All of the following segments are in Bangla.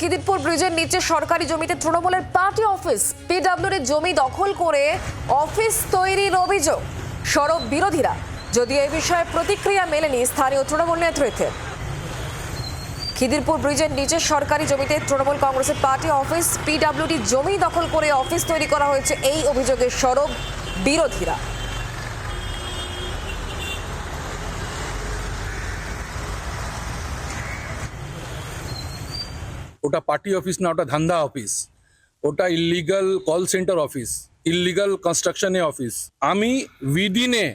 খিদিরপুর ব্রিজের নিচে সরকারি জমিতে তৃণমূলের পার্টি অফিস পিডব্লিউর জমি দখল করে অফিস তৈরির অভিযোগ। সরব বিরোধীরা যদিও এ বিষয়ে প্রতিক্রিয়া মেলেনি স্থানীয় তৃণমূল নেতৃত্বের খিদিরপুর ব্রিজের নিচে সরকারি জমিতে তৃণমূল কংগ্রেসের পার্টি অফিস, পিডব্লিউডি জমি দখল করে অফিস তৈরি করা হয়েছে এই অভিযোগের সরব বিরোধীরা। ওটা পার্টি অফিস না, ওটা ধান্দা অফিস ওটা illegal call center office illegal কনস্ট্রাকশনে অফিস আমি উইদিনে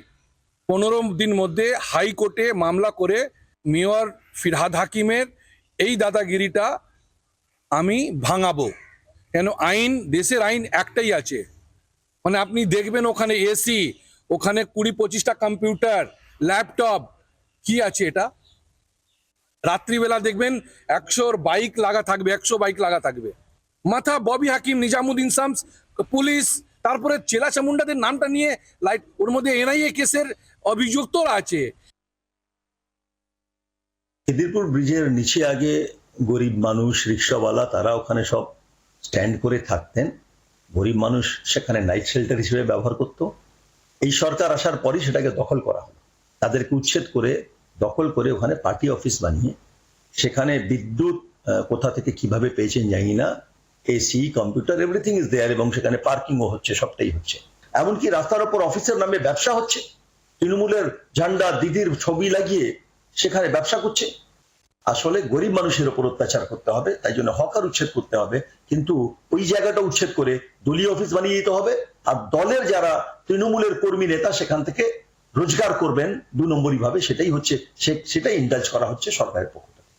পনেরো দিন মধ্যে হাইকোর্টে মামলা করে মেয়র ফিরহাদ হাকিমের এই দাদাগিরিটা আমি ভাঙাবো। কেন? আইন, দেশের আইন একটাই আছে। মানে আপনি দেখবেন ওখানে এসি ওখানে কুড়ি পঁচিশটা কম্পিউটার ল্যাপটপ কি আছে এটা? রাত্রিবেলা দেখবেন একশোর বাইক লাগা থাকবে, একশো বাইক লাগা থাকবে। মাথা ববি হাকিম, নিজামুদ্দিন শামস, পুলিশ, তারপরে চেলা চামুন্ডাদের নামটা নিয়ে লাইট, ওর মধ্যে এনআইএ কেসের অভিযুক্তরা আছে। খিদিরপুর ব্রিজের নিচে আগে গরিব মানুষ, রিক্সাওয়ালা, তারা ওখানে সব স্ট্যান্ড করে থাকতেন। গরিব মানুষ সেখানে নাইট শেল্টার হিসেবে ব্যবহার করত। এই সরকার আসার পরই সেটাকে দখল করা হলো। তাদেরকে উচ্ছেদ করে দখল করে ওখানে পার্টি অফিস বানিয়ে সেখানে বিদ্যুৎ কোথা থেকে কীভাবে পেয়েছেন জানি না, AC, computer everything is there এবং সেখানে পার্কিংও হচ্ছে, সবটাই হচ্ছে। এমনকি রাস্তার ওপর অফিসের নামে ব্যবসা হচ্ছে। তৃণমূলের ঝান্ডা, দিদির ছবি লাগিয়ে সেখানে ব্যবসা করছে। আসলে গরিব মানুষের উপর অত্যাচার করতে হবে, তাই জন্য হকার উচ্ছেদ করতে হবে। কিন্তু ওই জায়গাটা উচ্ছেদ করে দলীয় অফিস বানিয়ে দিতে হবে। আর দলের যারা তৃণমূলের কর্মী নেতা সেখান থেকে রোজগার করবেন দু নম্বরই ভাবে, সেটাই হচ্ছে সেটাই ইন্ডালজ করা হচ্ছে সরকারের পক্ষ থেকে।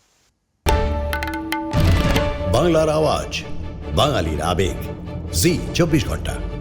বাংলার আওয়াজ, বাঙালির আবেগ। জি, চব্বিশ ঘণ্টা।